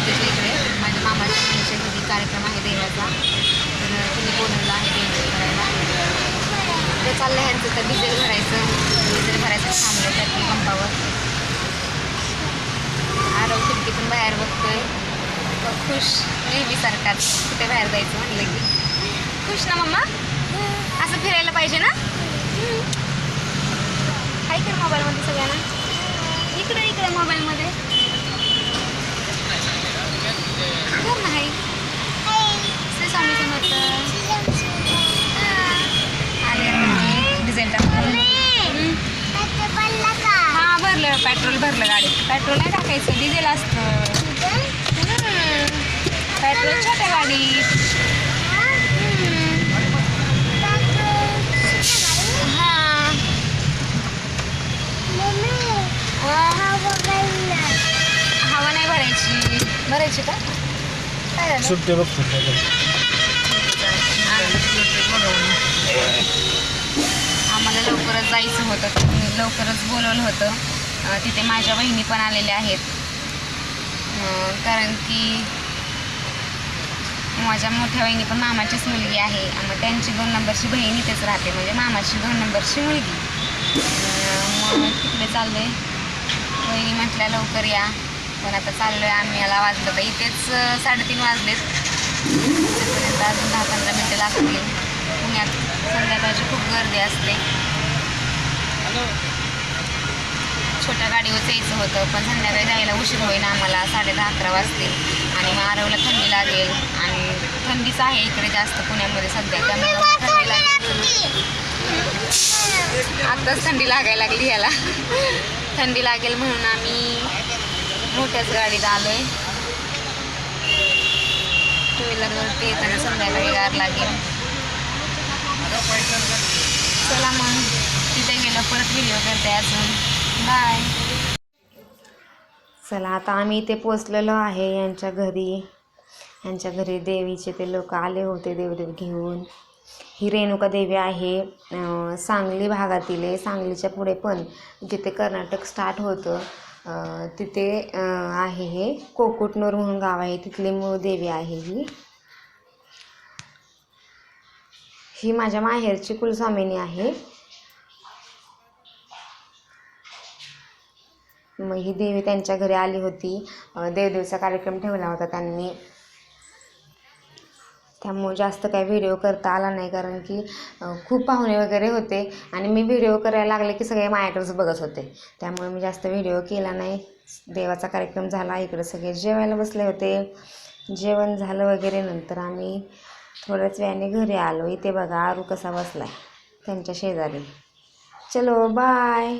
आहे इकडे. माझ्या मामाच्या मुलीच्या घरी कार्यक्रम आहे देवाचा. तर तुम्ही बोलवलं आहे देव करायला. ते चाललं ह्यांचं तर डिझेल भरायचं. डिझेल भरायचं थांबलं पेट्रोल पंपावर. आरव खिडकीतून बाहेर बघतोय. तो खुश नेहमीसारखाच कुठे बाहेर जायचं म्हणलं की. खुश ना मम्मा? असं फिरायला पाहिजे ना? काय कर मोबाईलमध्ये सगळ्यांना. इकडे इकडे मोबाईलमध्ये कर ना हाय श्री स्वामी समर्थ हा. आले आता डिझेल टाकून हम्म. हा भरलं पेट्रोल भरलं गाडीत. पेट्रोल नाही टाकायचं डिझेल असतं. पेट्रोल छोट्या गाडीत. हवा नाही भरायची. भरायची का? काय झालं? सुट्टे बघतो. आम्हाला लवकरच जायचं होतं. लवकरच बोलवलं होतं. तिथे माझ्या बहिणी पण आलेल्या आहेत. कारण की माझ्या मोठ्या बहिणी पण मामाचीच मुलगी आहे. मग त्यांची दोन नंबरची बहीण इथेच राहते. म्हणजे मामाची दोन नंबरची मुलगी. मग तिकडे चाललो आहे बहिणी म्हटल्या लवकर या. पण आता चाललो आहे आम्ही. याला वाजलं तर इथेच साडेतीन वाजलेत. तिथपर्यंत अजून दहा पंधरा मिनटं लागतील. पुण्यात संध्याकाळची खूप गर्दी असते. छोट्या गाडीवर यायचं होतं पण संध्याकाळी जायला उशीर होईना आम्हाला साडे दहा अकरा वाजतील आणि मग आरवला थंडी लागेल. आणि थंडीच आहे इकडे जास्त पुण्यामध्ये सध्या त्यामुळे थंडी लागेल. आत्ताच थंडी लागायला लागली याला. थंडी लागेल म्हणून आम्ही मोठ्याच गाडीत आलो आहे टू व्हीलरवरती येताना संध्याकाळी गार लागेल. चला मग तिथे गेलं परत व्हिडिओ करते अजून. बाय चला आता आम्ही इथे पोचलेलो आहे यांच्या घरी. यांच्या घरी देवीचे ते लोक आले होते देवदेव घेऊन. ही रेणुका देवी आहे सांगली भागातील आहे. सांगलीच्या पुढे पण जिथे कर्नाटक स्टार्ट होतं तिथे आहे हे. कोकुटनूर म्हणून गाव आहे. तिथली मूळ देवी आहे ही. ही माझ्या माहेरची कुलस्वामिनी आहे. मग ही देवी त्यांच्या घरी आली होती. देवदेवचा कार्यक्रम ठेवला होता त्यांनी. त्यामुळे जास्त काही व्हिडिओ करता आला नाही कारण की खूप पाहुणे वगैरे होते. आणि मी व्हिडिओ करायला लागले की सगळे माझ्याकडेच बघत होते. त्यामुळे मी जास्त व्हिडिओ केला नाही. देवाचा कार्यक्रम झाला इकडे सगळे जेवायला बसले होते. जेवण झालं वगैरे नंतर आम्ही थोड्याच वेळाने घरी आलो. इथे बघा आरू कसा बसला त्यांच्या शेजारी. चलो बाय